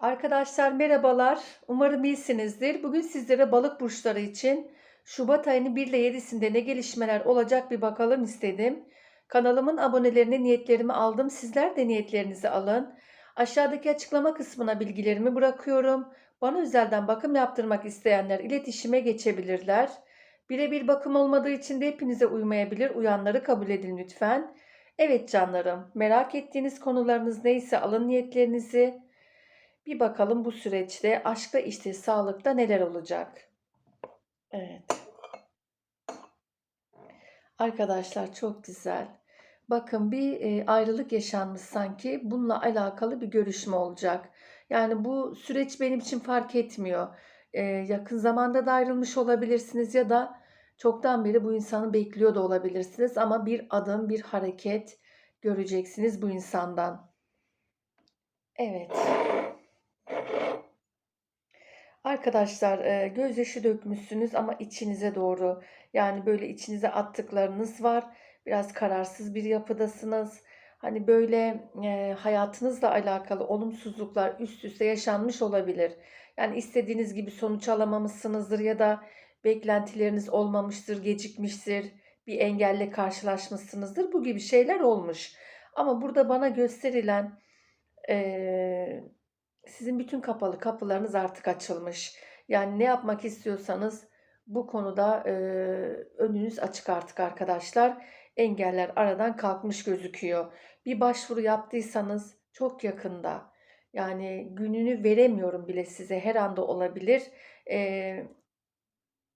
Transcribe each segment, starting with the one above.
Arkadaşlar merhabalar. Umarım iyisinizdir. Bugün sizlere balık burçları için Şubat ayının 1 ile 7'sinde ne gelişmeler olacak bir bakalım istedim. Kanalımın abonelerine niyetlerimi aldım. Sizler de niyetlerinizi alın. Aşağıdaki açıklama kısmına bilgilerimi bırakıyorum. Bana özelden bakım yaptırmak isteyenler iletişime geçebilirler. Birebir bakım olmadığı için de hepinize uymayabilir. Uyanları kabul edin lütfen. Evet canlarım, merak ettiğiniz konularınız neyse alın niyetlerinizi. Bir bakalım bu süreçte aşkta işte sağlıkta neler olacak. Evet. Arkadaşlar çok güzel. Bakın bir e, ayrılık yaşanmış sanki. Bununla alakalı bir görüşme olacak. Yani bu süreç benim için fark etmiyor. E, yakın zamanda da ayrılmış olabilirsiniz ya da çoktan beri bu insanı bekliyor da olabilirsiniz. Ama bir adım, bir hareket göreceksiniz bu insandan. Evet. Arkadaşlar gözyaşı dökmüşsünüz ama içinize doğru yani böyle içinize attıklarınız var. Biraz kararsız bir yapıdasınız. Hani böyle e, hayatınızla alakalı olumsuzluklar üst üste yaşanmış olabilir. Yani istediğiniz gibi sonuç alamamışsınızdır ya da beklentileriniz olmamıştır, gecikmiştir, bir engelle karşılaşmışsınızdır. Bu gibi şeyler olmuş. Ama burada bana gösterilen e, sizin bütün kapalı kapılarınız artık açılmış. Yani ne yapmak istiyorsanız bu konuda e, önünüz açık artık arkadaşlar. Engeller aradan kalkmış gözüküyor. Bir başvuru yaptıysanız çok yakında. Yani gününü veremiyorum bile size her anda olabilir. E,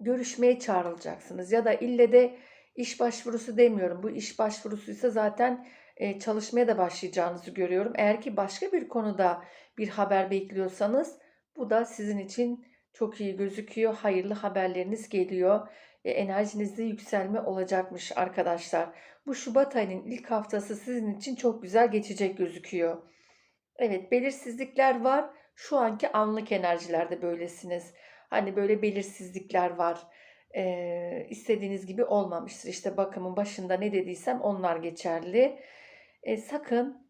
görüşmeye çağrılacaksınız ya da ille de iş başvurusu demiyorum. Bu iş başvurusuysa zaten e, çalışmaya da başlayacağınızı görüyorum. Eğer ki başka bir konuda bir haber bekliyorsanız bu da sizin için çok iyi gözüküyor. Hayırlı haberleriniz geliyor. E, enerjinizde yükselme olacakmış arkadaşlar. Bu Şubat ayının ilk haftası sizin için çok güzel geçecek gözüküyor. Evet belirsizlikler var. Şu anki anlık enerjilerde böylesiniz. Hani böyle belirsizlikler var. Ee, istediğiniz gibi olmamıştır. İşte bakımın başında ne dediysem onlar geçerli. E, sakın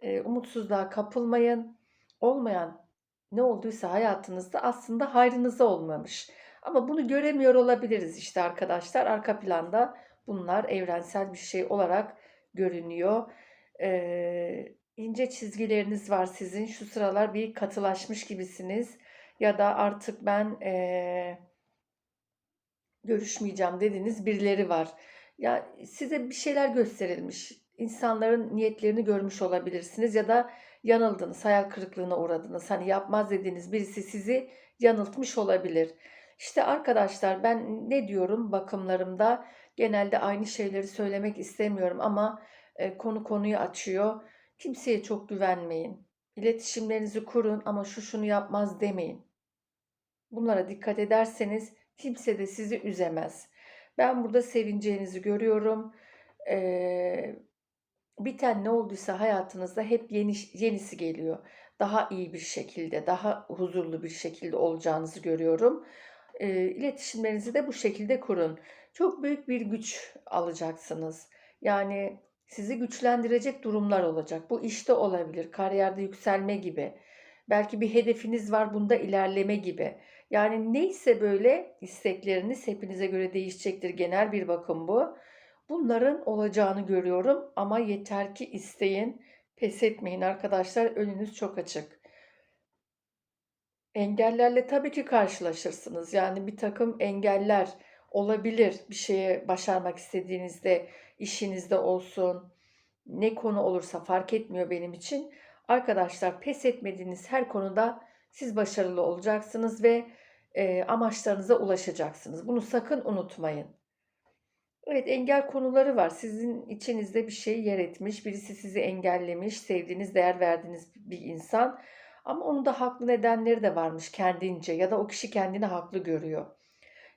e, umutsuzluğa kapılmayın. Olmayan ne olduysa hayatınızda aslında hayrınıza olmamış. Ama bunu göremiyor olabiliriz işte arkadaşlar. Arka planda bunlar evrensel bir şey olarak görünüyor. Ee, ince çizgileriniz var sizin. Şu sıralar bir katılaşmış gibisiniz. Ya da artık ben ee, görüşmeyeceğim dediğiniz birileri var. Ya size bir şeyler gösterilmiş. İnsanların niyetlerini görmüş olabilirsiniz ya da yanıldınız, hayal kırıklığına uğradınız. Hani yapmaz dediğiniz birisi sizi yanıltmış olabilir. İşte arkadaşlar ben ne diyorum bakımlarımda genelde aynı şeyleri söylemek istemiyorum ama e, konu konuyu açıyor. Kimseye çok güvenmeyin. İletişimlerinizi kurun ama şu şunu yapmaz demeyin. Bunlara dikkat ederseniz kimse de sizi üzemez. Ben burada sevineceğinizi görüyorum. Ee, biten ne olduysa hayatınızda hep yeni, yenisi geliyor. Daha iyi bir şekilde, daha huzurlu bir şekilde olacağınızı görüyorum. E, iletişimlerinizi de bu şekilde kurun. Çok büyük bir güç alacaksınız. Yani sizi güçlendirecek durumlar olacak. Bu işte olabilir, kariyerde yükselme gibi. Belki bir hedefiniz var, bunda ilerleme gibi. Yani neyse böyle istekleriniz hepinize göre değişecektir. Genel bir bakım bu. Bunların olacağını görüyorum ama yeter ki isteyin. Pes etmeyin arkadaşlar. Önünüz çok açık. Engellerle tabii ki karşılaşırsınız. Yani bir takım engeller olabilir bir şeye başarmak istediğinizde, işinizde olsun, ne konu olursa fark etmiyor benim için. Arkadaşlar pes etmediğiniz her konuda siz başarılı olacaksınız ve e, amaçlarınıza ulaşacaksınız. Bunu sakın unutmayın. Evet engel konuları var. Sizin içinizde bir şey yer etmiş. Birisi sizi engellemiş. Sevdiğiniz, değer verdiğiniz bir insan. Ama onun da haklı nedenleri de varmış kendince ya da o kişi kendini haklı görüyor.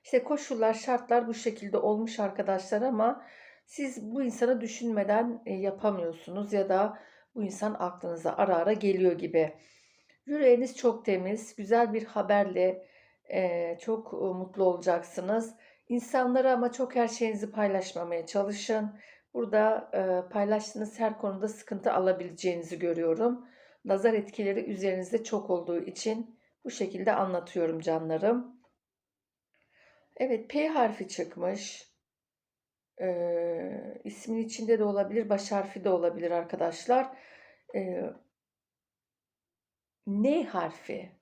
İşte koşullar, şartlar bu şekilde olmuş arkadaşlar ama siz bu insanı düşünmeden e, yapamıyorsunuz ya da bu insan aklınıza ara ara geliyor gibi. Yüreğiniz çok temiz, güzel bir haberle e, çok mutlu olacaksınız. İnsanlara ama çok her şeyinizi paylaşmamaya çalışın. Burada e, paylaştığınız her konuda sıkıntı alabileceğinizi görüyorum. nazar etkileri üzerinizde çok olduğu için bu şekilde anlatıyorum canlarım. Evet P harfi çıkmış. Ee, ismin içinde de olabilir, baş harfi de olabilir arkadaşlar. Ee, N harfi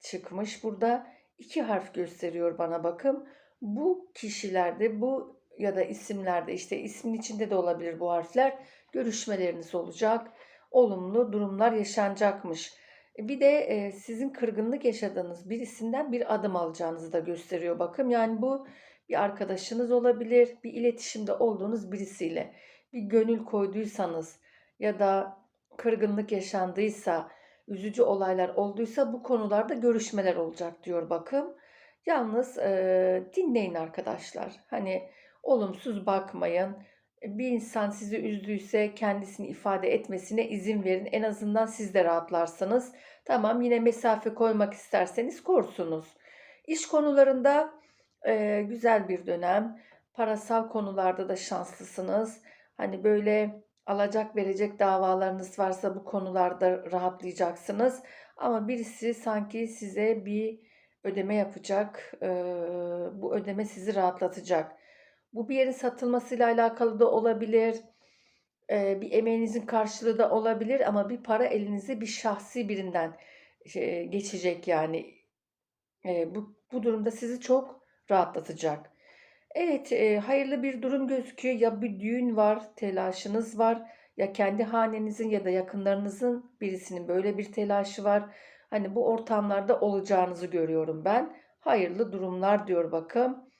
çıkmış. Burada iki harf gösteriyor bana bakın. Bu kişilerde bu ya da isimlerde işte ismin içinde de olabilir bu harfler. Görüşmeleriniz olacak. Olumlu durumlar yaşanacakmış. Bir de e, sizin kırgınlık yaşadığınız birisinden bir adım alacağınızı da gösteriyor bakın. Yani bu bir arkadaşınız olabilir, bir iletişimde olduğunuz birisiyle bir gönül koyduysanız ya da kırgınlık yaşandıysa, üzücü olaylar olduysa bu konularda görüşmeler olacak diyor bakım. Yalnız e, dinleyin arkadaşlar. Hani olumsuz bakmayın. Bir insan sizi üzdüyse kendisini ifade etmesine izin verin. En azından siz de rahatlarsınız. Tamam yine mesafe koymak isterseniz korsunuz. İş konularında e, güzel bir dönem. Parasal konularda da şanslısınız. Hani böyle alacak verecek davalarınız varsa bu konularda rahatlayacaksınız. Ama birisi sanki size bir ödeme yapacak. Bu ödeme sizi rahatlatacak. Bu bir yerin satılmasıyla alakalı da olabilir. Bir emeğinizin karşılığı da olabilir ama bir para elinize bir şahsi birinden geçecek yani. Bu, bu durumda sizi çok rahatlatacak. Evet, hayırlı bir durum gözüküyor. Ya bir düğün var, telaşınız var. Ya kendi hanenizin ya da yakınlarınızın birisinin böyle bir telaşı var. Hani bu ortamlarda olacağınızı görüyorum ben. Hayırlı durumlar diyor bakın.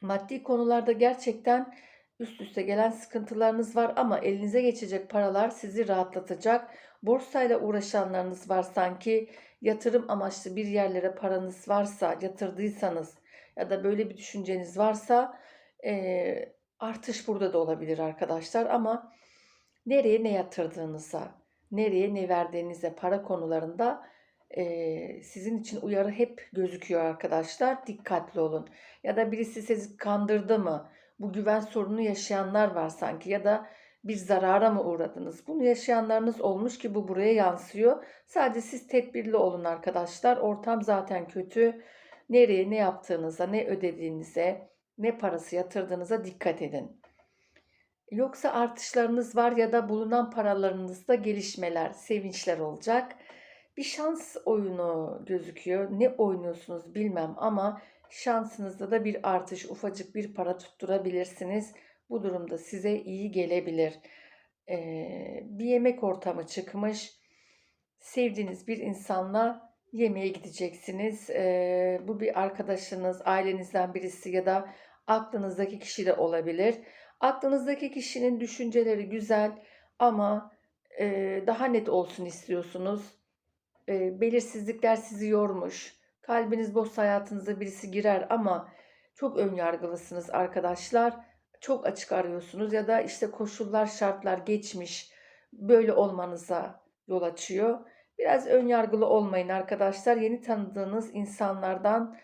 Maddi konularda gerçekten üst üste gelen sıkıntılarınız var ama elinize geçecek paralar sizi rahatlatacak. Borsayla uğraşanlarınız var sanki yatırım amaçlı bir yerlere paranız varsa yatırdıysanız ya da böyle bir düşünceniz varsa e, artış burada da olabilir arkadaşlar ama nereye ne yatırdığınıza, nereye ne verdiğinize para konularında e, sizin için uyarı hep gözüküyor arkadaşlar. Dikkatli olun. Ya da birisi sizi kandırdı mı? Bu güven sorunu yaşayanlar var sanki ya da bir zarara mı uğradınız? Bunu yaşayanlarınız olmuş ki bu buraya yansıyor. Sadece siz tedbirli olun arkadaşlar. Ortam zaten kötü. Nereye ne yaptığınıza, ne ödediğinize, ne parası yatırdığınıza dikkat edin. Yoksa artışlarınız var ya da bulunan paralarınızda gelişmeler, sevinçler olacak. Bir şans oyunu gözüküyor. Ne oynuyorsunuz bilmem ama şansınızda da bir artış, ufacık bir para tutturabilirsiniz. Bu durumda size iyi gelebilir. Ee, bir yemek ortamı çıkmış. Sevdiğiniz bir insanla yemeğe gideceksiniz. Ee, bu bir arkadaşınız, ailenizden birisi ya da aklınızdaki kişi de olabilir. Aklınızdaki kişinin düşünceleri güzel ama e, daha net olsun istiyorsunuz. E, belirsizlikler sizi yormuş. Kalbiniz boş hayatınıza birisi girer ama çok ön yargılısınız arkadaşlar. Çok açık arıyorsunuz ya da işte koşullar, şartlar geçmiş. Böyle olmanıza yol açıyor. Biraz ön yargılı olmayın arkadaşlar. Yeni tanıdığınız insanlardan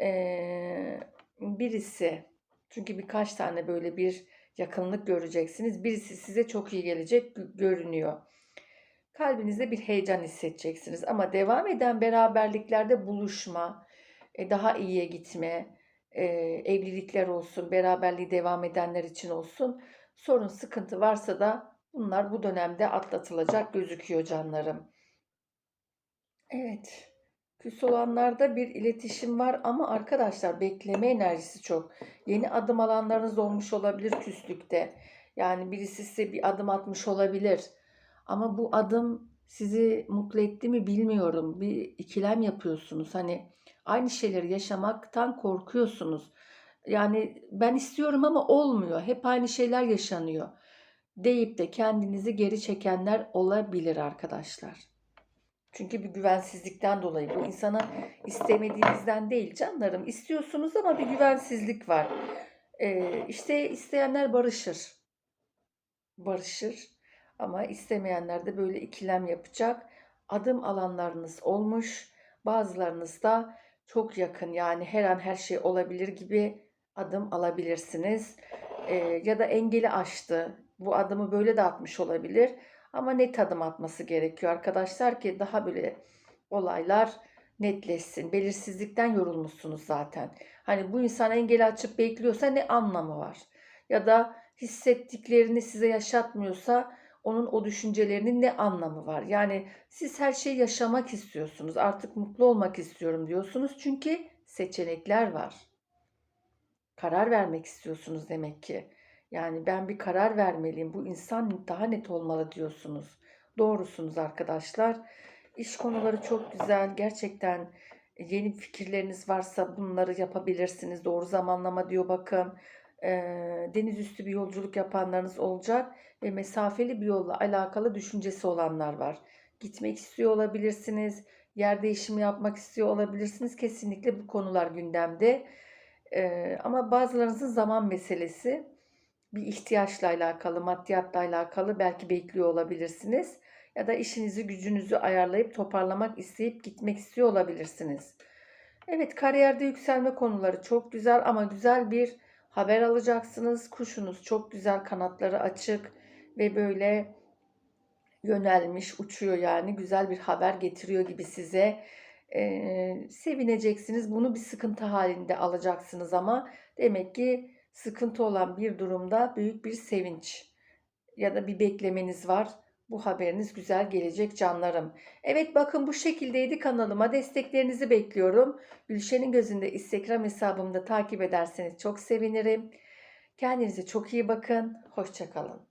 e, birisi çünkü birkaç tane böyle bir yakınlık göreceksiniz. Birisi size çok iyi gelecek görünüyor. Kalbinizde bir heyecan hissedeceksiniz ama devam eden beraberliklerde buluşma, e, daha iyiye gitme, e, evlilikler olsun, beraberliği devam edenler için olsun. Sorun, sıkıntı varsa da bunlar bu dönemde atlatılacak gözüküyor canlarım. Evet. Küs olanlarda bir iletişim var ama arkadaşlar bekleme enerjisi çok. Yeni adım alanlarınız olmuş olabilir küslükte. Yani birisi size bir adım atmış olabilir. Ama bu adım sizi mutlu etti mi bilmiyorum. Bir ikilem yapıyorsunuz. Hani aynı şeyleri yaşamaktan korkuyorsunuz. Yani ben istiyorum ama olmuyor. Hep aynı şeyler yaşanıyor. Deyip de kendinizi geri çekenler olabilir arkadaşlar. Çünkü bir güvensizlikten dolayı bu insana istemediğinizden değil canlarım. istiyorsunuz ama bir güvensizlik var. Ee, işte isteyenler barışır. Barışır ama istemeyenler de böyle ikilem yapacak. Adım alanlarınız olmuş. Bazılarınız da çok yakın yani her an her şey olabilir gibi adım alabilirsiniz. Ee, ya da engeli aştı. Bu adımı böyle de atmış olabilir. Ama net adım atması gerekiyor arkadaşlar ki daha böyle olaylar netleşsin. Belirsizlikten yorulmuşsunuz zaten. Hani bu insan engel açıp bekliyorsa ne anlamı var? Ya da hissettiklerini size yaşatmıyorsa onun o düşüncelerinin ne anlamı var? Yani siz her şeyi yaşamak istiyorsunuz. Artık mutlu olmak istiyorum diyorsunuz. Çünkü seçenekler var. Karar vermek istiyorsunuz demek ki. Yani ben bir karar vermeliyim. Bu insan daha net olmalı diyorsunuz. Doğrusunuz arkadaşlar. İş konuları çok güzel. Gerçekten yeni fikirleriniz varsa bunları yapabilirsiniz. Doğru zamanlama diyor bakın. Eee, deniz üstü bir yolculuk yapanlarınız olacak ve mesafeli bir yolla alakalı düşüncesi olanlar var. Gitmek istiyor olabilirsiniz. Yer değişimi yapmak istiyor olabilirsiniz. Kesinlikle bu konular gündemde. Eee, ama bazılarınızın zaman meselesi bir ihtiyaçla alakalı, maddiyatla alakalı belki bekliyor olabilirsiniz. Ya da işinizi, gücünüzü ayarlayıp toparlamak isteyip gitmek istiyor olabilirsiniz. Evet, kariyerde yükselme konuları çok güzel ama güzel bir haber alacaksınız. Kuşunuz çok güzel, kanatları açık ve böyle yönelmiş, uçuyor yani. Güzel bir haber getiriyor gibi size. Eee, sevineceksiniz. Bunu bir sıkıntı halinde alacaksınız ama demek ki sıkıntı olan bir durumda büyük bir sevinç ya da bir beklemeniz var. Bu haberiniz güzel gelecek canlarım. Evet bakın bu şekildeydi kanalıma. Desteklerinizi bekliyorum. Gülşen'in gözünde Instagram hesabımda takip ederseniz çok sevinirim. Kendinize çok iyi bakın. Hoşçakalın.